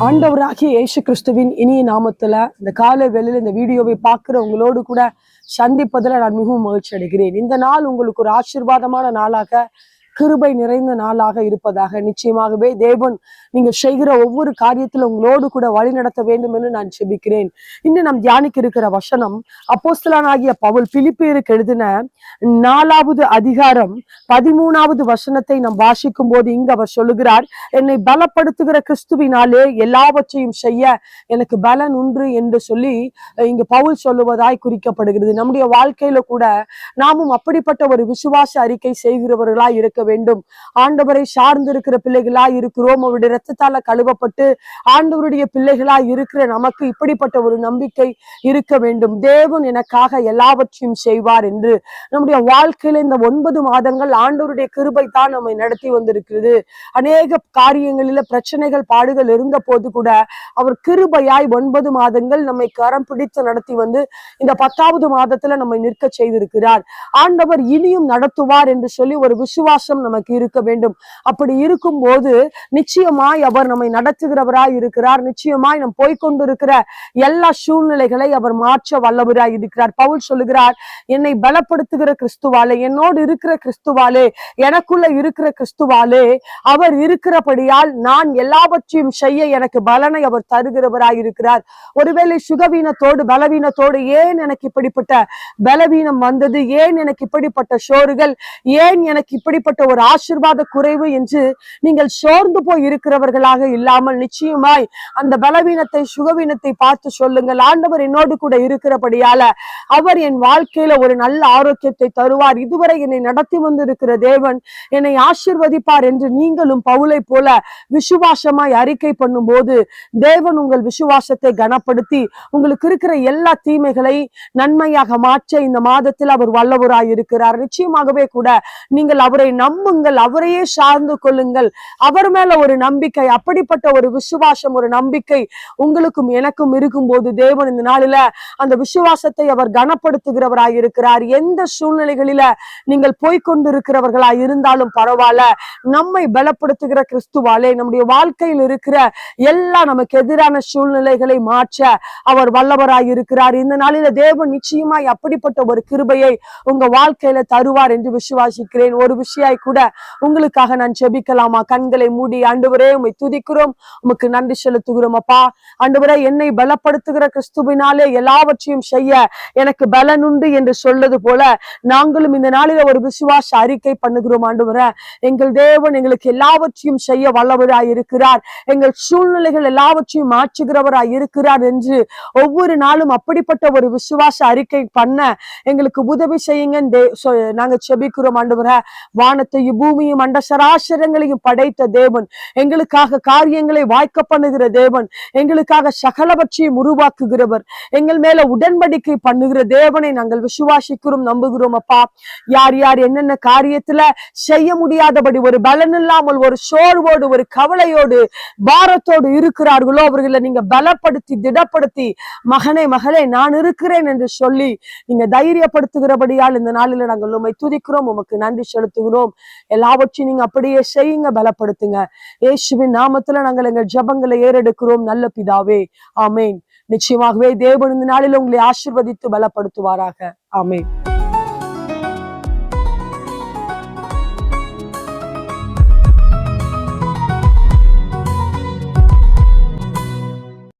ஆண்டவராகிய இயேசு கிறிஸ்துவின் இனிய நாமத்துல இந்த காலை வேளையில இந்த வீடியோவை பார்க்குறவங்களோடு கூட சந்திப்பதில் நான் மிகவும் மகிழ்ச்சி அடைகிறேன் இந்த நாள் உங்களுக்கு ஒரு ஆசீர்வாதமான நாளாக கிருபை நிறைந்த நாளாக இருப்பதாக நிச்சயமாகவே தேவன் நீங்க செய்கிற ஒவ்வொரு காரியத்திலும் உங்களோடு கூட வழி நடத்த வேண்டும் என்று நான் செபிக்கிறேன். இன்னும் நாம் தியானிக்க இருக்கிற வசனம் அப்போஸ்தலானாகிய பவுல் பிலிப்பியருக்கு எழுதின நாலாவது அதிகாரம் பதிமூணாவது வசனத்தை நாம் வாசிக்கும் போது இங்கு அவர் சொல்லுகிறார் என்னை பலப்படுத்துகிற கிறிஸ்துவினாலே எல்லாவற்றையும் செய்ய எனக்கு பலன் உண்டு என்று சொல்லி இங்கு பவுல் சொல்லுவதாய் குறிக்கப்படுகிறது. நம்முடைய வாழ்க்கையில கூட நாமும் அப்படிப்பட்ட ஒரு விசுவாச அறிக்கை செய்கிறவர்களாய் இருக்க வேண்டும். ஆண்டவரை சார்ந்திருக்கிற பிள்ளைகளா இருக்கிறோம். அவருடைய ரத்தத்தால கழுவப்பட்டு ஆண்டவருடைய பிள்ளைகளா இருக்கிற நமக்கு இப்படிப்பட்ட ஒரு நம்பிக்கை இருக்க வேண்டும். தேவன் எனக்காக எல்லாவற்றையும் செய்வார் என்று. நம்முடைய வாழ்க்கையில இந்த ஒன்பது மாதங்கள் ஆண்டவருடைய கிருபை தான் நம்மை நடத்தி வந்திருக்கிறது. அநேக காரியங்களில பிரச்சனைகள் பாடுகள் இருந்த போது கூட அவர் கிருபையாய் ஒன்பது மாதங்கள் நம்மை கரம் பிடித்து நடத்தி வந்து இந்த பத்தாவது மாதத்துல நம்மை நிற்க செய்திருக்கிறார். ஆண்டவர் இனியும் நடத்துவார் என்று சொல்லி ஒரு விசுவாச விசுவாசம் நமக்கு இருக்க வேண்டும். அப்படி இருக்கும் போது நிச்சயமாய் அவர் நம்மை நடத்துகிறவராய் இருக்கிறார். நிச்சயமாய் நம் போய்கொண்டிருக்கிற எல்லா சூழ்நிலைகளை அவர் மாற்ற வல்லவராய் இருக்கிறார். பவுல் சொல்லுகிறார் என்னை பலப்படுத்துகிற கிறிஸ்துவாலே என்னோடு இருக்கிற கிறிஸ்துவாலே எனக்குள்ள இருக்கிற கிறிஸ்துவாலே அவர் இருக்கிறபடியால் நான் எல்லாவற்றையும் செய்ய எனக்கு பலனை அவர் தருகிறவராய் இருக்கிறார். ஒருவேளை சுகவீனத்தோடு பலவீனத்தோடு ஏன் எனக்கு இப்படிப்பட்ட பலவீனம் வந்தது? ஏன் எனக்கு இப்படிப்பட்ட சோறுகள்? ஏன் எனக்கு இப்படிப்பட்ட ஒரு ஆசிர்வாத குறைவு என்று நீங்கள் சோர்ந்து போய் இருக்கிறவர்களாக இல்லாமல் நிச்சயமாய் அந்த பலவீனத்தை சுகவீனத்தை பார்த்து சொல்லுங்கள். ஆண்டவர் என்னோடு கூட இருக்கிறபடியால அவர் என் வாழ்க்கையில ஒரு நல்ல ஆரோக்கியத்தை தருவார். இதுவரை என்னை நடத்தி வந்திருக்கிற தேவன் என்னை ஆசிர்வதிப்பார் என்று நீங்களும் பவுலை போல விசுவாசமாய் அறிக்கை பண்ணும்போது தேவன் உங்கள் விசுவாசத்தை கனப்படுத்தி உங்களுக்கு இருக்கிற எல்லா தீமைகளை நன்மையாக மாற்ற இந்த மாதத்தில் அவர் வல்லவராய் இருக்கிறார் நிச்சயமாகவே கூட நீங்கள் அவரை நம்புங்கள் அவரையே சார்ந்து கொள்ளுங்கள். அவர் மேல ஒரு நம்பிக்கை அப்படிப்பட்ட ஒரு விசுவாசம் ஒரு நம்பிக்கை உங்களுக்கும் எனக்கும் இருக்கும்போது தேவன் இந்த நாளில அந்த விசுவாசத்தை அவர் கனப்படுத்துகிறவராய் இருக்கிறார். எந்த சூழ்நிலைகளில நீங்கள் போய்கொண்டிருக்கிறவர்களாய் இருந்தாலும் பரவாயில்ல நம்மை பலப்படுத்துகிற கிறிஸ்துவாலே நம்முடைய வாழ்க்கையில் இருக்கிற எல்லா நமக்கு எதிரான சூழ்நிலைகளை மாற்ற அவர் வல்லவராய் இருக்கிறார். இந்த நாளில தேவன் நிச்சயமாய் அப்படிப்பட்ட ஒரு கிருபையை உங்க வாழ்க்கையில தருவார் என்று விசுவாசிக்கிறேன். ஒரு விஷயம் கூட உங்களுக்காக நான் ஜெபிக்கலாமா? கண்களை மூடி ஆண்டவரே உம்மை துதிக்கிறோம். உமக்கு நன்றி செலுத்துகிறோம் அப்பா. ஆண்டவரே என்னை பலப்படுத்துகிற கிறிஸ்துவினாலே எல்லாவற்றையும் செய்ய எனக்கு பலன் உண்டு என்று சொல்லது போல நாங்களும் இந்த நாளில ஒரு விசுவாச அறிக்கை பண்ணுகிறோம் ஆண்டவரே. எங்கள் தேவன் எங்களுக்கு எல்லாவற்றையும் செய்ய வல்லவராய் இருக்கிறார் எங்கள் சூழ்நிலைகள் எல்லாவற்றையும் மாற்றுகிறவராய் இருக்கிறார் என்று ஒவ்வொரு நாளும் அப்படிப்பட்ட ஒரு விசுவாச அறிக்கை பண்ண எங்களுக்கு உதவி செய்யுங்க நாங்க செபிக்கிறோம் ஆண்டவரே. வானத்தையும் பூமியும் அண்ட சராசரங்களையும் படைத்த தேவன். எங்களுக்காக காரியங்களை வாய்க்க பண்ணுகிற தேவன். எங்களுக்காக சகலவற்றையும் உருவாக்குகிறவர். எங்கள் மேல உடன்படிக்கை பண்ணுகிற தேவனை நாங்கள் விசுவாசிக்கிறோம் நம்புகிறோம் அப்பா. யார் யார் என்னென்ன காரியத்துல செய்ய முடியாதபடி ஒரு பலன் இல்லாமல் ஒரு சோர்வோடு ஒரு கவலையோடு பாரத்தோடு இருக்கிறார்களோ அவர்களை நீங்க பலப்படுத்தி திடப்படுத்தி மகனே மகளே நான் இருக்கிறேன் என்று சொல்லி நீங்க தைரியப்படுத்துகிறபடியால் இந்த நாளில நாங்கள் உண்மை துதிக்கிறோம் உமக்கு நன்றி செலுத்துகிறோம். எல்லாவற்றையும் நீங்க அப்படியே செய்யுங்க பலப்படுத்துங்க. ஏசுவின் நாமத்துல நாங்கள் எங்கள் ஜெபங்களை ஏறெடுக்கிறோம் நல்ல பிதாவே. ஆமேன். நிச்சயமாகவே தேவன் இந்த நாளில் உங்களை ஆசிர்வதித்து பலப்படுத்துவாராக. ஆமேன்.